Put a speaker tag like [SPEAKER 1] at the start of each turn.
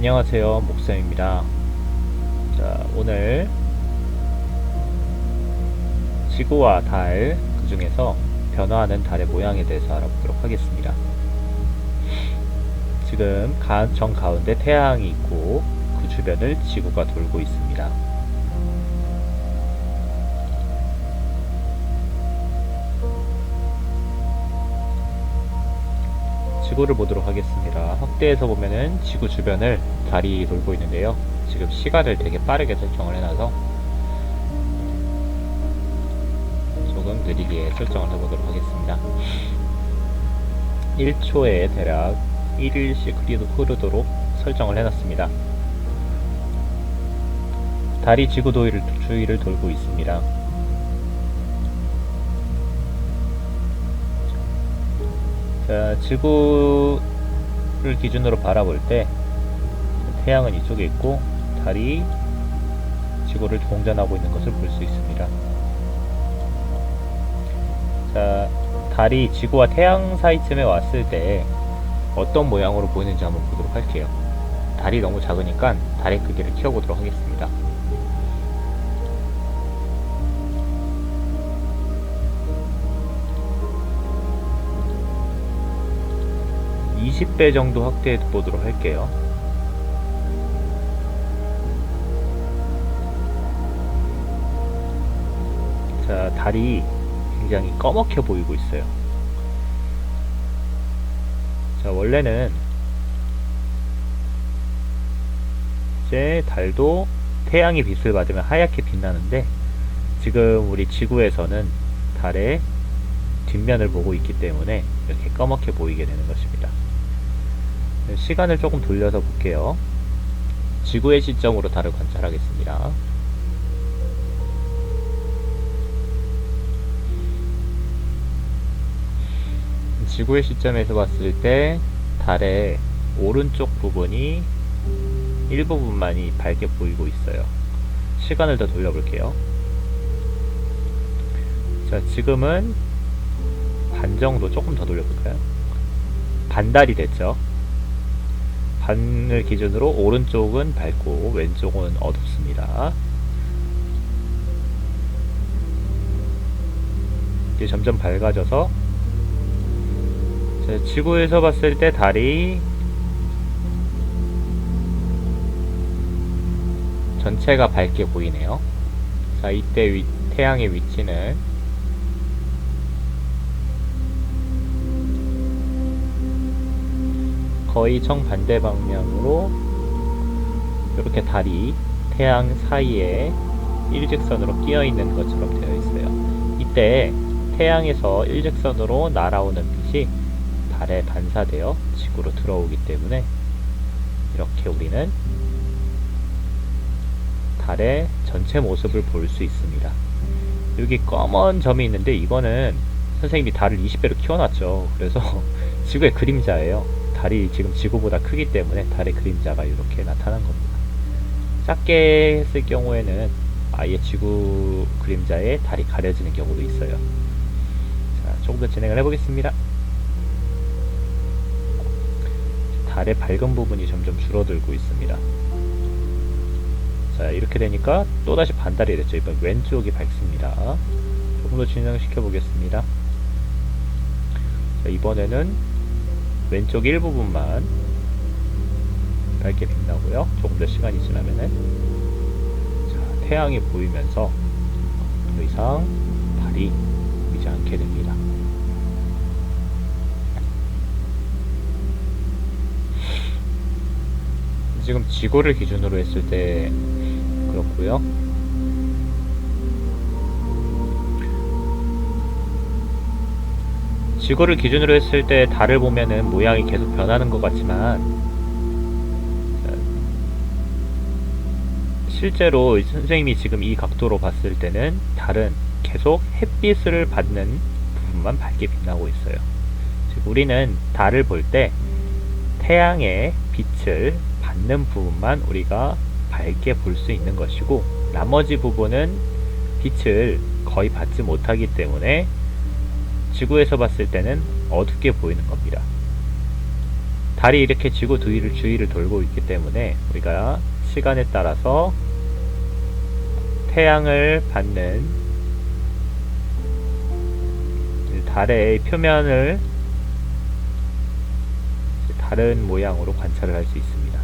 [SPEAKER 1] 안녕하세요 목쌤입니다. 자 오늘 지구와 달 그 중에서 변화하는 달의 모양에 대해서 알아보도록 하겠습니다. 지금 가, 정 가운데 태양이 있고 그 주변을 지구가 돌고 있습니다 지구를 보도록 하겠습니다. 확대해서 보면은 지구 주변을 달이 돌고 있는데요. 지금 시간을 되게 빠르게 설정을 해놔서 조금 느리게 설정을 해보도록 하겠습니다. 1초에 대략 1일씩 흐르도록 설정을 해놨습니다. 달이 지구 도의를, 주위를 돌고 있습니다. 자, 지구를 기준으로 바라볼 때 태양은 이쪽에 있고 달이 지구를 공전하고 있는 것을 볼 수 있습니다. 자, 달이 지구와 태양 사이쯤에 왔을 때 어떤 모양으로 보이는지 한번 보도록 할게요. 달이 너무 작으니까 달의 크기를 키워보도록 하겠습니다. 20배 정도 확대해 보도록 할게요. 자, 달이 굉장히 꺼멓게 보이고 있어요. 자, 원래는 이제 달도 태양의 빛을 받으면 하얗게 빛나는데 지금 우리 지구에서는 달의 뒷면을 보고 있기 때문에 이렇게 꺼멓게 보이게 되는 것입니다. 시간을 조금 돌려서 볼게요. 지구의 시점으로 달을 관찰하겠습니다. 지구의 시점에서 봤을 때 달의 오른쪽 부분이 일부분만이 밝게 보이고 있어요. 시간을 더 돌려볼게요. 자, 지금은 반 정도 조금 더 돌려볼까요? 반달이 됐죠. 반을 기준으로 오른쪽은 밝고 왼쪽은 어둡습니다. 이제 점점 밝아져서 자, 지구에서 봤을 때 달이 전체가 밝게 보이네요. 자, 이때 위, 태양의 위치는 거의 정반대 방향으로 이렇게 달이 태양 사이에 일직선으로 끼어 있는 것처럼 되어 있어요. 이때 태양에서 일직선으로 날아오는 빛이 달에 반사되어 지구로 들어오기 때문에 이렇게 우리는 달의 전체 모습을 볼 수 있습니다. 여기 검은 점이 있는데 이거는 선생님이 달을 20배로 키워놨죠. 그래서 지구의 그림자예요. 달이 지금 지구보다 크기 때문에 달의 그림자가 이렇게 나타난 겁니다. 작게 했을 경우에는 아예 지구 그림자에 달이 가려지는 경우도 있어요. 자, 조금 더 진행을 해보겠습니다. 달의 밝은 부분이 점점 줄어들고 있습니다. 자, 이렇게 되니까 또다시 반달이 됐죠. 이번 왼쪽이 밝습니다. 조금 더 진행시켜 보겠습니다. 자, 이번에는 왼쪽 일부분만 밝게 빛나고요. 조금 더 시간이 지나면은 자, 태양이 보이면서 더 이상 달이 보이지 않게 됩니다. 지금 지구를 기준으로 했을 때 그렇고요. 지구를 기준으로 했을 때 달을 보면은 모양이 계속 변하는 것 같지만 실제로 선생님이 지금 이 각도로 봤을 때는 달은 계속 햇빛을 받는 부분만 밝게 빛나고 있어요. 즉 우리는 달을 볼 때 태양의 빛을 받는 부분만 우리가 밝게 볼 수 있는 것이고 나머지 부분은 빛을 거의 받지 못하기 때문에 지구에서 봤을 때는 어둡게 보이는 겁니다. 달이 이렇게 지구 주위를 주위를 돌고 있기 때문에 우리가 시간에 따라서 태양을 받는 이 달의 표면을 다른 모양으로 관찰을 할 수 있습니다.